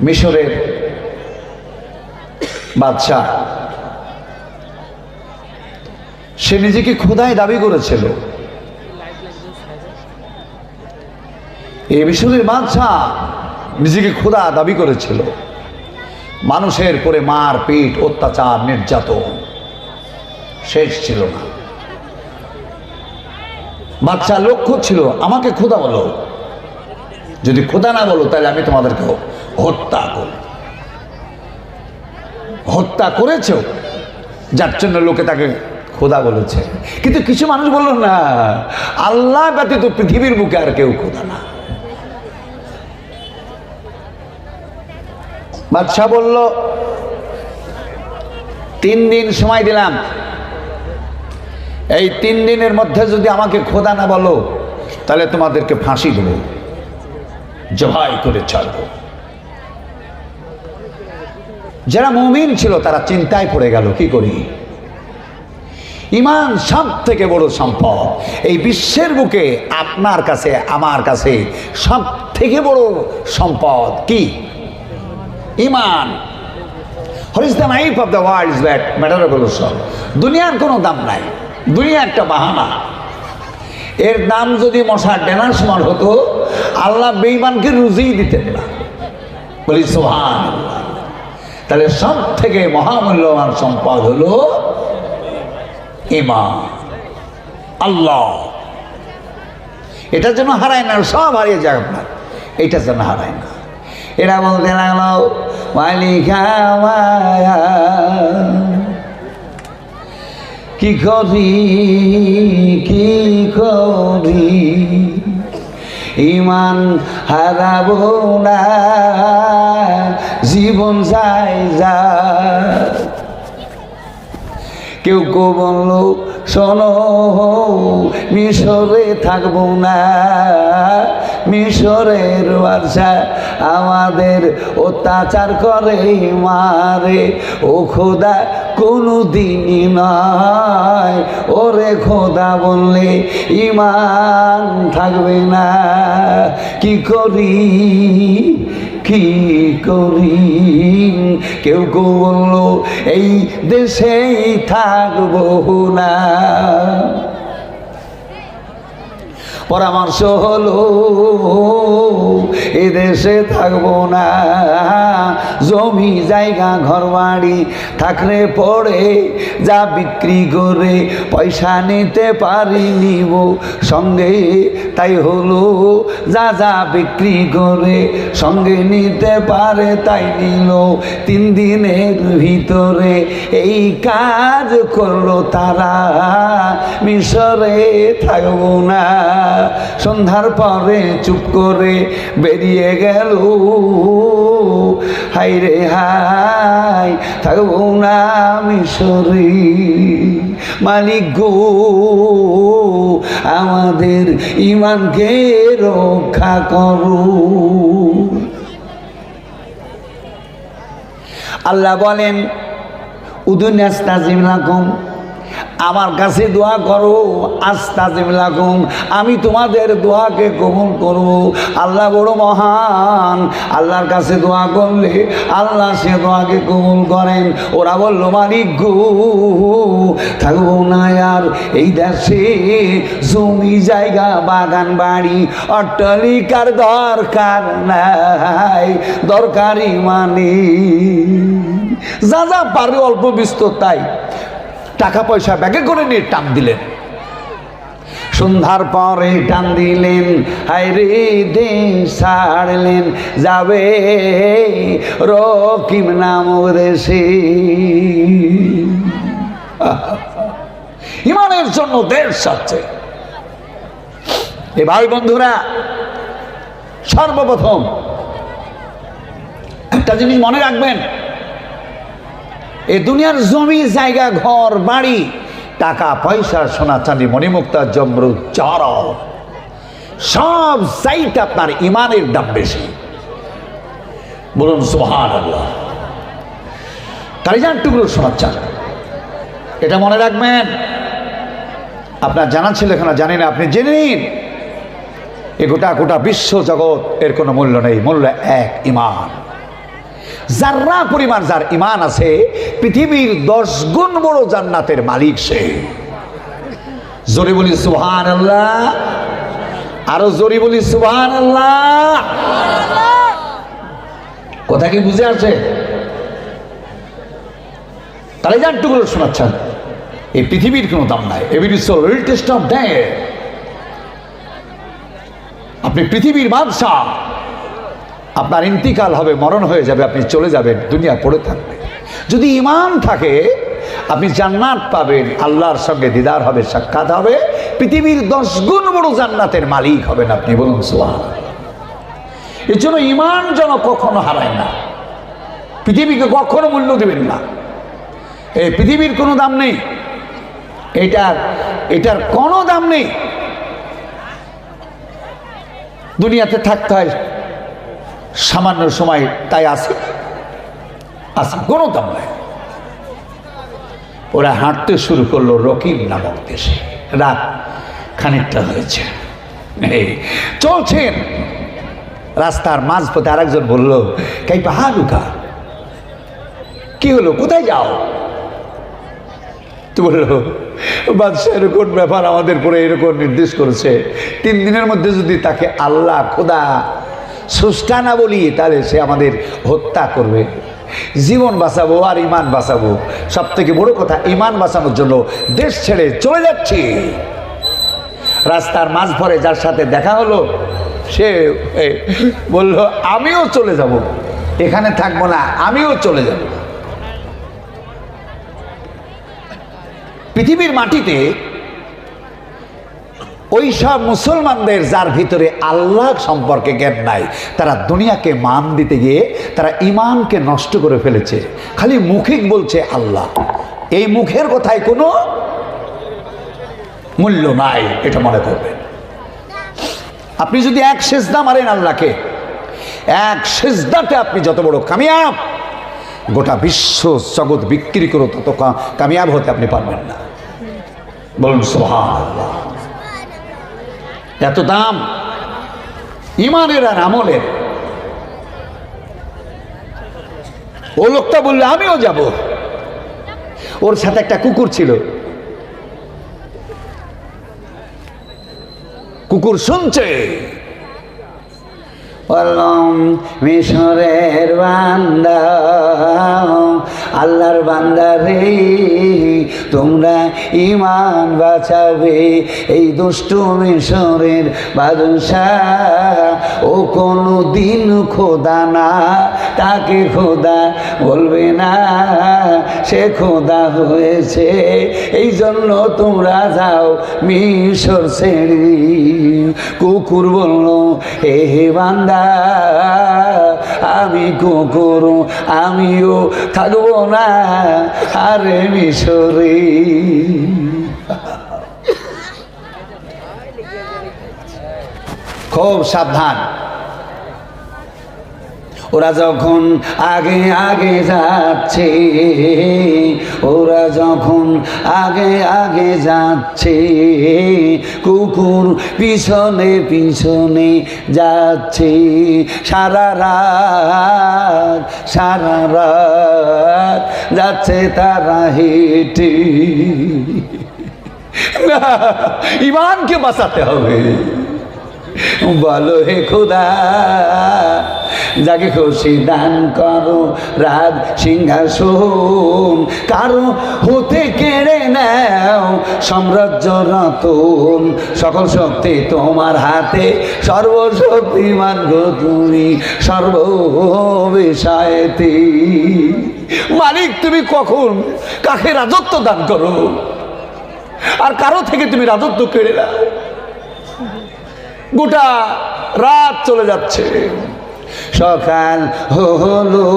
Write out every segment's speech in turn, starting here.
মিশরের বাদশাহ। সে নিজেকে ক্ষুধায় দাবি করেছিল। এই মিশরের বাদশাহ নিজেকে ক্ষুধা দাবি করেছিল। মানুষের পরে মার, পিট, অত্যাচার, নির্যাতন শেষ ছিল না। বাচ্চা লক্ষ্য ছিল, আমাকে ক্ষুধা বলো। যদি ক্ষুধা না বলো, তাহলে আমি তোমাদেরকে হত্যা করব হত্যা করেছ যার জন্য লোকে তাকে খোদা বলেছে। কিন্তু কিছু মানুষ বলল, না, আল্লাহ ব্যতীত পৃথিবীর বুকে আর কেউ খোদা না। বাদশাহ বলল, তিন দিন সময় দিলাম। এই তিন দিনের মধ্যে যদি আমাকে খোদা না বলো, তাহলে তোমাদেরকে ফাঁসি দেবো। জবাই করে ছাড়বো। যারা মুমিন ছিল, তারা চিন্তায় পড়ে গেল, কি করি? ইমান সব থেকে বড় সম্পদ। এই বিশ্বের বুকে আপনার কাছে, আমার কাছে সব থেকে বড় সম্পদ কি? ইমান। অফ ইজ সব দুনিয়ার কোনো দাম নাই, দুনিয়া একটা বাহানা। এর দাম যদি মশার ডেনার সমান হতো, আল্লাহ বেইমানকে রুজিই দিতেন না। বলি সোহান তাহলে সব থেকে মহামূল্যবান সম্পদ হলো ইমান আল্লাহ। এটা যেন হারায় না, সব হারিয়ে যাক আপনার। এটা যেন হারায় না। এরা বলতে লাগল, মালিকা কি করি কি করি? ইমান হারাবো না, জীবন যায় যা। কেউ কেউ বলল, শোনো, মিশরে থাকব না, মিশরের বাদশা আমাদের অত্যাচার করে, মারে। ও খোদা কোনো দিনই নয় ওরে খোদা বললে ইমান থাকবে না। কি করি কি করি? কেউ কেউ বলল, এই দেশেই থাকব না। পরামর্শ হলো, এদেশে থাকব না। জমি, জায়গা ঘর বাড়ি থাকলে পড়ে যা বিক্রি করে পয়সা নিতে পারি নিব সঙ্গে তাই হলো, যা যা বিক্রি করে সঙ্গে নিতে পারে তাই নিল। তিন দিনের ভিতরে এই কাজ করল তারা, মিশরে থাকব না। সন্ধ্যার পরে চুপ করে বেরিয়ে গেল। হাই রে হাই থাকব না মিশরে মালিক গো, আমাদের ইমানকে রক্ষা করো। আল্লাহ বলেন উদুন্যাস্তাজিম লাকুম আমার কাছে দোয়া করো আস্তাজিম লাকুম, আমি তোমাদের দোয়াকে কবুল করব আল্লাহ বড় মহান, আল্লাহর কাছে দোয়া করলে আল্লাহ সে দোয়াকে কবুল করেন। ওরা বলল, মালিক গু, থাকব না আর। এই দেশে জমি, জায়গা, বাগান, বাড়ি, অট্টালিকার দরকার নাই, দরকারি মানে। যা যা পারে অল্প বিস্তর তাই। টাকা পয়সা ব্যাগে করে নিয়ে টান দিলেন। সন্ধ্যার পরে টান দিলেন হাইরে দে ছাড়লেন, যাবে রকিম নাম দেশে। ইমানের জন্য দেশ চাচ্ছে এ ভাই বন্ধুরা, সর্বপ্রথম একটা জিনিস মনে রাখবেন এ দুনিয়ার জমি, জায়গা, ঘর, বাড়ি, টাকা, পয়সা সোনা চাঁদি মণিমুক্তা জমরু চার সব চাইতে আপনার ইমানের দাম বেশি। বলুন সোহান আল্লাহ কালিজার টুকরো সোনার চান এটা মনে রাখবেন? আপনার জানা ছিল এখানে, জানি না, আপনি জেনে নিন। এ গোটা গোটা বিশ্ব জগৎ এর কোনো মূল্য নেই, মূল্য এক, ইমান। যার্রা পরিমাণ যার ইমান আছে, পৃথিবীর দশ গুণ বড় জান্নাতের মালিক সে। জোরে বলি সুহান আল্লাহ আরও জোরে বলি সুহান আল্লাহ কথা কি বুঝে আছে তাহলে যার টুকরো শোনাচ্ছেন। এই পৃথিবীর কোনো দাম নাই। Is little test of day আপনি পৃথিবীর বাদশাহ। আপনার ইন্তিকাল হবে, মরণ হয়ে যাবে, আপনি চলে যাবেন দুনিয়া পড়ে থাকবে। যদি ইমান থাকে, আপনি জান্নাত পাবেন, আল্লাহর সঙ্গে দিদার হবে, সাক্ষাৎ হবে, পৃথিবীর দশ গুণ বড় জান্নাতের মালিক হবেন আপনি, বলুন সোহান এর জন্য ইমান যেন কখনো হারায় না। পৃথিবীকে কখনো মূল্য দেবেন না। এই পৃথিবীর কোনো দাম নেই। এটার এটার কোনো দাম নেই। দুনিয়াতে থাকতে হয় সামান্য সময় তাই আসে আসে কোনো দাম নাই। ওরা হাঁটতে শুরু করল রকিব নামক দেশে। রাত খানিকটা হয়েছে। চলছেন। রাস্তার মাঝপথে আরেকজন বলল, কাই পাহাড়ুকা কি হলো, কোথায় যাও? তো বলল বাদশাহ এরকম ব্যাপার আমাদের পরে এরকম নির্দেশ করেছে? তিন দিনের মধ্যে যদি তাকে আল্লাহ, খোদা সুষ্টা না বলি, তাহলে সে আমাদের হত্যা করবে। জীবন বাঁচাবো আর ইমান বাঁচাবো। সব থেকে বড় কথা, ইমান বাঁচানোর জন্য দেশ ছেড়ে চলে যাচ্ছি। রাস্তার মাঝ ভরে যার সাথে দেখা হলো, সে বলল, আমিও চলে যাব। এখানে থাকব না, আমিও চলে যাব। পৃথিবীর মাটিতে ওই সব মুসলমানদের যার ভিতরে আল্লাহ সম্পর্কে জ্ঞান নাই, তারা দুনিয়াকে মান দিতে গিয়ে তারা ইমানকে নষ্ট করে ফেলেছে। খালি মুখিক বলছে আল্লাহ। এই মুখের কথায় কোনো মূল্য নাই, এটা মনে করবেন। আপনি যদি এক সেজদা মারেন আল্লাহকে, এক সেজদাতে আপনি যত বড় কামিয়াব, গোটা বিশ্ব জগৎ বিক্রি করো তত কামিয়াব হতে আপনি পারবেন না। বলুন সুবহানাল্লাহ। এত দাম? ইমানের আর আমলের। ও লোকটা বললে, আমিও যাব। ওর সাথে একটা কুকুর ছিল। কুকুর শুনছে। বললাম, মিশরের বান্দা, আল্লাহর বান্দা রে তোমরা ইমান বাঁচাবে এই দুষ্ট মিশরের বাদশাহ, ও কোনো দিন খোদা না, তাকে খোদা বলবে না, সে খোদা হয়েছে। এই জন্য তোমরা যাও মিশর ছেড়ে। কুকুর বলল হে বান্দা, আমি কুকুর, আমিও থাকব না। আরে মিশরে খুব সাবধান। ওরা যখন আগে আগে যাচ্ছে, ওরা যখন আগে আগে যাচ্ছে, কুকুর পিছনে পিছনে যাচ্ছে, সারা রাত সারা রাত যাচ্ছে তারা হেঁটে। ইমানকে বাঁচাতে হবে। বলো হে খুদা যাকে খুশি দান করো রাত সিংহাসন। কারও হতে কেড়ে নাও, সাম্রাজ্য রতন সকল শক্তি তোমার হাতে, সর্বশক্তিমান গো তুমি সর্ববিষয়তে। মালিক, তুমি কখন কাকে রাজত্ব দান করো? আর কারও থেকে তুমি রাজত্ব কেড়ে নাও? গোটা রাত চলে যাচ্ছে। সকাল হলো,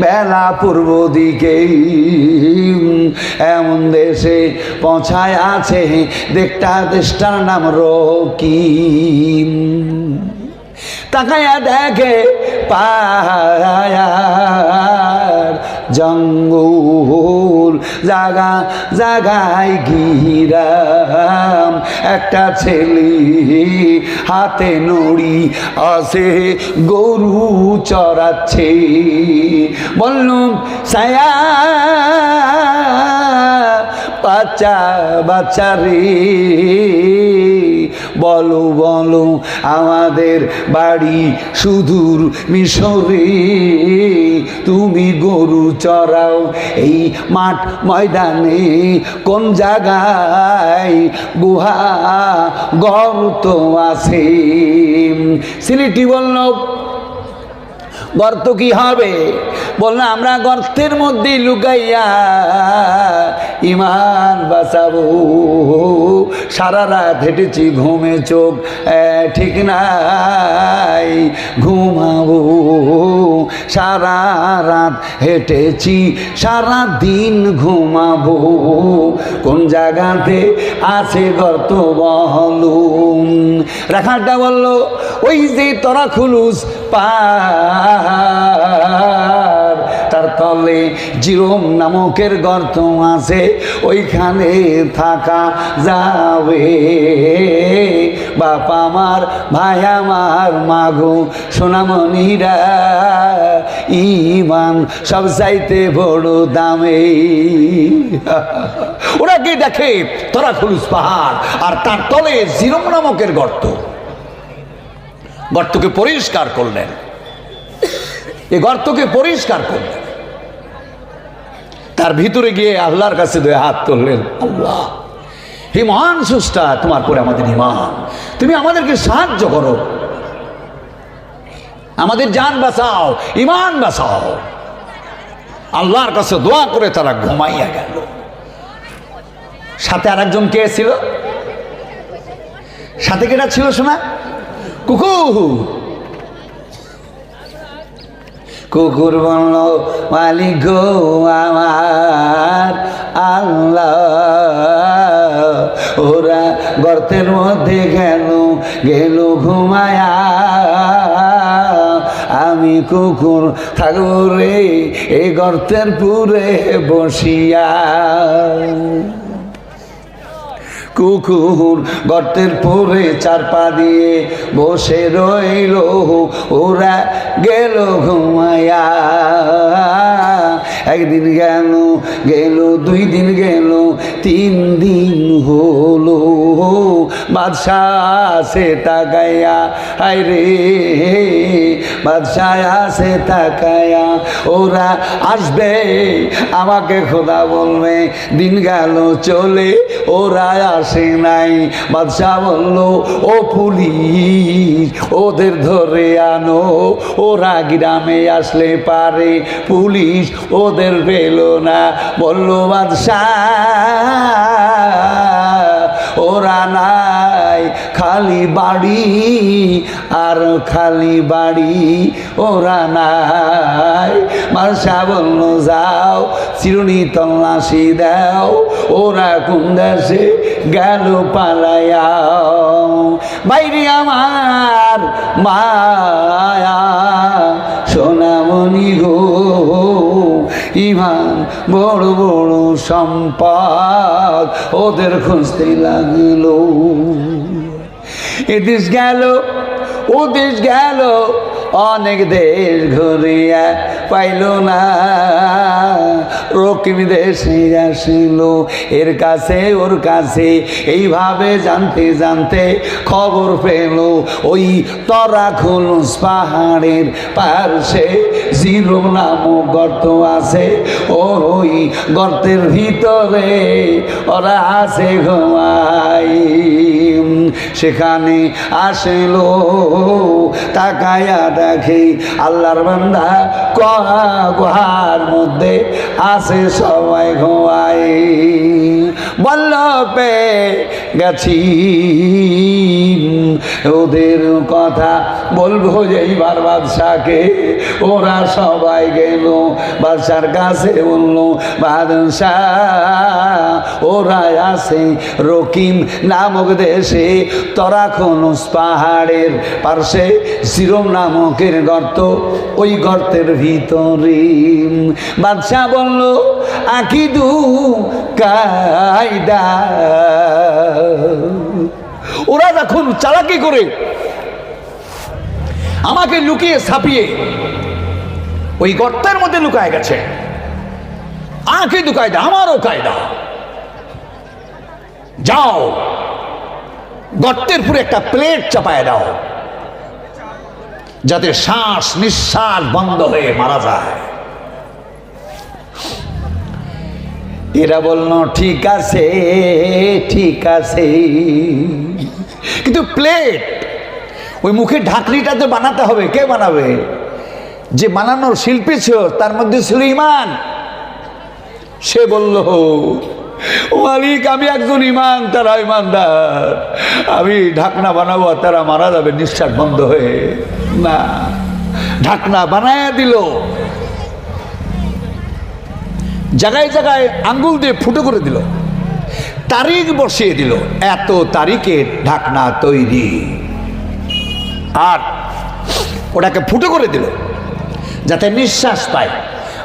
বেলা পূর্ব দিকে। এমন দেশে পৌঁছায় আছে দেখটা দেশটার নাম রকিম। তাকায়া দেখে পায়ার জঙ্গল জাগা জাগায় গিরাম। একটা ছেলে হাতে নড়ি আসে গরু চড়াচ্ছে। বললুম সায়া বাচ্চা বাচ্চা রে বলো বলো, আমাদের বাড়ি সুদূর মিশরে। তুমি গরু চড়াও এই মাঠ ময়দানে। কোন জায়গায় গুহা, গর্ত আছে? সিলেটি বলল গর্ত কি হবে? বলল, আমরা গর্তের মধ্যে লুকাইয়া ইমান বাঁচাবো। সারা রাত হেঁটেছি ঘুমে চোখ ঠিক নাই, ঘুমাবো। সারা রাত হেঁটেছি, সারা দিন ঘুমাবো। কোন জায়গাতে আছে গর্ত বহলুম রাখাটা বলল, ওই যে তোরা খুলুস পাহাড়। তার তলে জিরোম নামকের গর্ত আছে, ওইখানে থাকা যাবে। বাপ আমার, ভাই আমার, মাগো, সোনামণিরা ইমান সব চাইতে বড় দামে। ওরা গিয়ে দেখে, তোরা খুলুস পাহাড়, আর তার তলে জিরোম নামকের গর্ত। গর্তকে পরিষ্কার করলেন। এই গর্তকে পরিষ্কার করলেন। তার ভিতরে গিয়ে আল্লাহর কাছে দুই হাত তুললেন, আল্লাহ, হে মহান সুষ্টা তোমার পরে আমাদের ইমান তুমি আমাদেরকে সাহায্য করো। আমাদের যান বাঁচাও ইমান বাঁচাও। আল্লাহর কাছে দোয়া করে তারা ঘুমাইয়া গেল। সাথে আর একজন কে ছিল? সাথে কেটা ছিল শোনা? কুকুর কুকুর বলল, মালিক গো আমার আল্লাহ। ওরা গর্তের মধ্যে গেল গেল ঘুমায়া। আমি কুকুর থাকব রে এই গর্তের পুরে বসিয়া। কুকুর গর্তের পরে চার পা দিয়ে বসে রইল ওরা গেল ঘুমায়া একদিন গেল গেল, দুই দিন গেল, তিন দিন হলো। বাদশাহ আছে তাকায়া হায় রে বাদশাহ আছে তাকায়া, ওরা আসবে, আমাকে খোদা বলবে, দিন গেল, চলে ওরা আসে নাই। বাদশাহ বলল, ও পুলিশ, ওদের ধরে আনো, ওরা গ্রামে আসলে পারে। পুলিশ, ওদের পেল না বলল বাদশাহ। ওরা নাই খালি বাড়ি আর খালি বাড়ি। ওরা নাই। মার্শা বলল, যাও, চিরুনি তল্লাশি দাও। ওরা কোন দেশে গেল পালায়াও বাইরে আমার মায়া, সোনামণি গো। ইমান বড় বড় সম্পদ ওদের খুঁজতে লাগল। এদেশ গেল ও দেশ গেল অনেক দেশ ঘুরিয়া পাইল না। রকিম দেশে আসিল। এর কাছে, ওর কাছে, এইভাবে জানতে জানতে খবর পেল। ওই তরা খুলুস পাহাড়ের পার্শ্বে জিরো নামক গর্ত আছে। ওই গর্তের ভিতরে ওরা আছে ঘুমাই। সেখানে আসিল, তাকায়া দেখে আল্লাহর বান্দা কহা গুহার মধ্যে আসে সবাই ঘুমাই বলল পে গেছি। ওদের কথা বলব যে এইবার বাদশাকে। ওরা সবাই গেল, বাদশার কাছে বলল, বাদশাহ, ওরা আছে রকিম নামক দেশে। তরাখনুস পাহাড়ের পার্শ্বে সিরম নামকের গর্ত। ওই গর্তের ভিতরে বাদশাহ বলল, আকিদু কায়দা। ওরা যখন চালাকি করে, আমাকে লুকিয়ে ছাপিয়ে ওই গর্তের মধ্যে লুকায় গেছে। আঁকে দু কায়দা আমারও কায়দা। যাও, গর্তের পুরে একটা প্লেট চাপায় দাও, যাতে শ্বাস নিঃশ্বাস বন্ধ হয়ে মারা যায়। এরা বলল, ঠিক আছে ঠিক আছে। কিন্তু প্লেট, ওই মুখের ঢাকনিটা তো বানাতে হবে, কে বানাবে? যে বানানোর শিল্পী ছিল, তার মধ্যে ছিল ইমান। সে বলল, মালিক, আমি একজন ইমান, তারা ইমানদার। আমি ঢাকনা বানাবো আর তারা মারা যাবে, নিঃশ্বাস বন্ধ হয়ে। না, ঢাকনা বানায় দিল। জায়গায় জায়গায় আঙ্গুল দিয়ে ফুটো করে দিল। তারিখ বসিয়ে দিল, এত তারিখে ঢাকনা তৈরি। আর ওটাকে ফুটো করে দিল, যাতে নিঃশ্বাস পায়।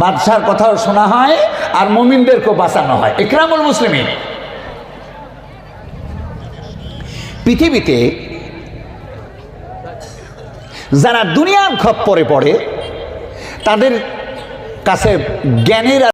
বাদশার কথাও শোনা হয় আর মমিনদেরকেও বাঁচানো হয়। ইকরামুল মুসলিমিন, পৃথিবীতে যারা দুনিয়ার খপ্পরে পড়ে, তাদের কাছে জ্ঞানের